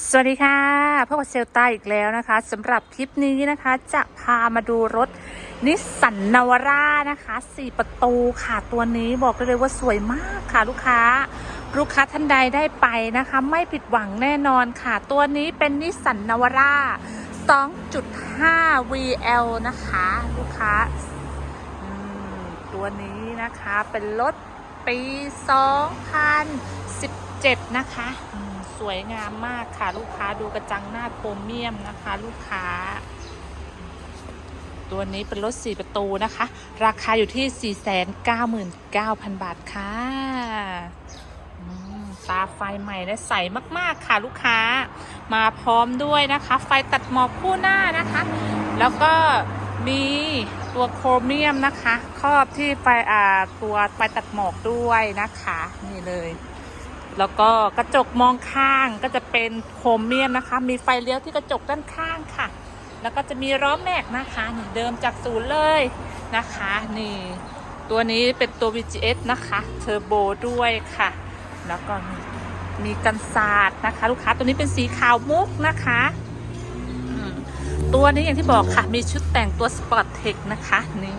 สวัสดีค่ะพบกับเซลต้าอีกแล้วนะคะสำหรับคลิปนี้นะคะจะพามาดูรถนิสสันนาวาร่านะคะ4ประตูค่ะตัวนี้บอกเลยว่าสวยมากค่ะลูกค้า ลูกค้าท่านใดได้ไปนะคะ ไม่ผิดหวังแน่นอนค่ะ ตัวนี้เป็นนิสสันนาวาร่า2.5 VL นะคะ ลูกค้าตัวนี้นะคะเป็นรถปี 2010 7 นะคะสวยงามมากค่ะลูกค้าดูกระจังหน้าโครเมียมนะคะ ลูกค้า ตัวนี้เป็นรถ 4 ประตูนะคะ ราคาอยู่ที่ 499,000 บาทค่ะตาไฟใหม่และใสมากๆค่ะลูกค้า มาพร้อมด้วยนะคะ ไฟตัดหมอกคู่หน้านะคะ แล้วก็มีตัวโครเมียมนะคะ ครอบที่ไฟอ่าตัวไฟตัดหมอกด้วยนะคะ นี่เลย แล้วก็กระจกมองข้างก็จะเป็นโครเมียมนะคะ มีไฟเลี้ยวที่กระจกด้านข้างค่ะ แล้วก็จะมีล้อแม็กนะคะนี่เดิมจากศูนย์เลยนะคะ นี่ตัวนี้เป็นตัว VGS นะคะเทอร์โบด้วยค่ะ แล้วก็มีมีกันศาสตร์นะคะ ลูกค้าตัวนี้เป็นสีขาวมุกนะคะตัวนี้อย่างที่บอกค่ะ มีชุดแต่งตัวสปอร์ตเทคนะคะ นี่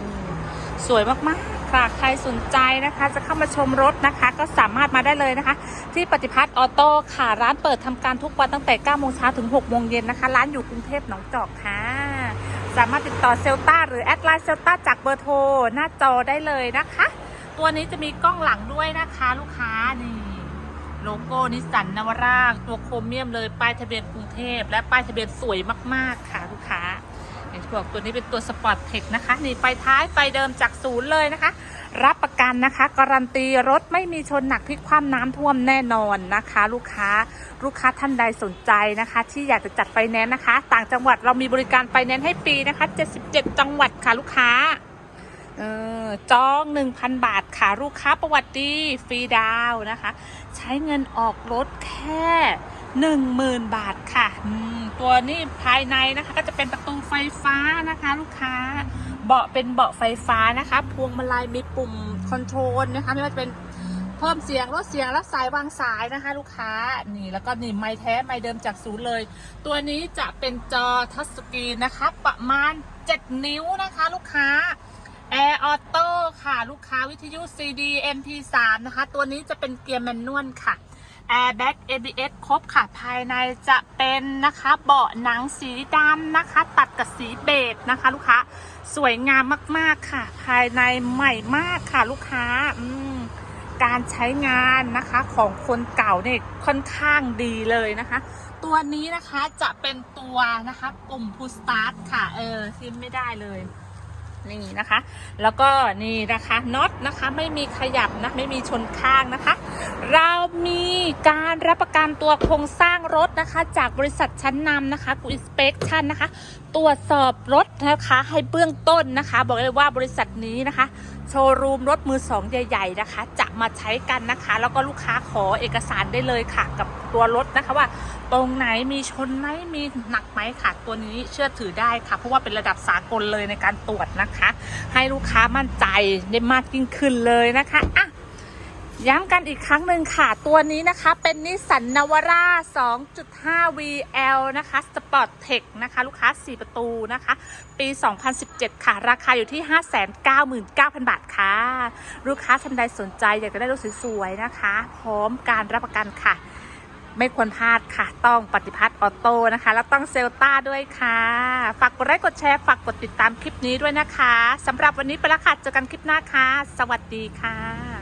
สวยมาก ๆ ค่ะใครสนใจนะคะ จะเข้ามาชมรถนะคะ ก็สามารถมาได้เลยนะคะ ที่ปฏิพัฒน์ออโต้ค่ะร้านเปิดทำการทุกวันตั้งแต่9โมงเช้าถึง6โมงเย็นนะคะ ร้านอยู่กรุงเทพหนองจอกค่ะ สามารถติดต่อเซลต้าหรือแอดไลน์เซลต้าจากเบอร์โทรหน้าจอได้เลยนะคะ ตัวนี้จะมีกล้องหลังด้วยนะคะ ลูกค้านี่โลโก้นิสสันนวาร่าตัวโครเมียมเลยป้ายทะเบียนกรุงเทพและป้ายทะเบียนสวยมาก ๆ ค่ะลูกค้า อย่างที่บอกตัวนี้เป็นตัวสปอร์ตเทคนะคะ นี่ไฟท้ายไฟเดิมจากศูนย์เลยนะคะ รับประกันนะคะ การันตีรถไม่มีชนหนักพลิกคว่ำน้ำท่วมแน่นอนนะคะ ลูกค้าลูกค้าท่านใดสนใจนะคะ ที่อยากจะจัดไฟแนนซ์นะคะ ต่างจังหวัดเรามีบริการไฟแนนซ์ให้ฟรีนะคะ 77 จังหวัดค่ะลูกค้าเออจอง 1,000 บาทค่ะลูกค้าประวัติดีฟรีดาวน์นะคะ ใช้เงินออกรถแค่ 10,000 บาทค่ะตัวนี้ภายในนะคะ ก็จะเป็นประตูไฟฟ้านะคะ ลูกค้าเบาะเป็นเบาะไฟฟ้านะคะ พวงมาลัยมีปุ่มคอนโทรลนะคะไม่ว่าจะเป็นเพิ่มเสียงลดเสียงรับสายวางสายนะคะ ลูกค้านี่แล้วก็นี่ไม้แท้ไม้เดิมจากศูนย์เลย ตัวนี้จะเป็นจอทัชสกรีนนะคะ ประมาณ 7 นิ้วนะคะ ลูกค้าแอร์ออโต้ค่ะ ลูกค้าวิทยุ CD MP3 นะคะ ตัวนี้จะเป็นเกียร์แมนนวลค่ะ Airbag ABS ครบค่ะ ภายในจะเป็นนะคะเบาะหนังสีดำนะคะ ตัดกับสีเบจนะคะ ลูกค้าสวยงามมากๆค่ะ ภายในใหม่มากค่ะลูกค้าอืมการใช้งานนะคะของคนเก่าเนี่ยค่อนข้างดีเลยนะคะ ตัวนี้นะคะจะเป็นตัวนะคะปุ่ม push start ค่ะ เออทิมไม่ได้เลย นี่นะคะ แล้วก็นี่นะคะน็อตนะคะไม่มีขยับนะไม่มีชนข้างนะคะ เรามีการรับประกันตัวโครงสร้างรถนะคะ จากบริษัทชั้นนำนะคะกูอิสเปกชันนะคะ ตรวจสอบรถนะคะให้เบื้องต้นนะคะ บอกเลยว่าบริษัทนี้นะคะโชว์รูมรถมือสองใหญ่ ๆ นะคะ จะมาใช้กันนะคะ แล้วก็ลูกค้าขอเอกสารได้เลยค่ะกับ ตัวรถนะคะว่า ตรงไหนมีชนไหมมีหนักไหมค่ะตัวนี้เชื่อถือได้ค่ะ เพราะว่าเป็นระดับสากลเลยในการตรวจนะคะ ให้ลูกค้ามั่นใจได้มากยิ่งขึ้นเลยนะคะอะย้ำกันอีกครั้งหนึ่งค่ะ ตัวนี้นะคะเป็นนิสสันนาวาร่า 2.5 VL นะคะ Sport Tech นะคะ ลูกค้า 4 ประตูนะคะ ปี 2017 ค่ะ ราคาอยู่ที่ 599,000 บาทค่ะ ลูกค้าท่านใดสนใจอยากจะได้รถสวยๆนะคะ พร้อมการรับประกันค่ะ ไม่ควรพลาดค่ะ ต้องปฏิพัฒน์ออโต้นะคะ แล้วต้องเซลต้าด้วยค่ะ ฝากกดไลค์กดแชร์ ฝากกดติดตามคลิปนี้ด้วยนะคะสำหรับวันนี้ไปและค่ะ เจอกันคลิปหน้าค่ะ สวัสดีค่ะ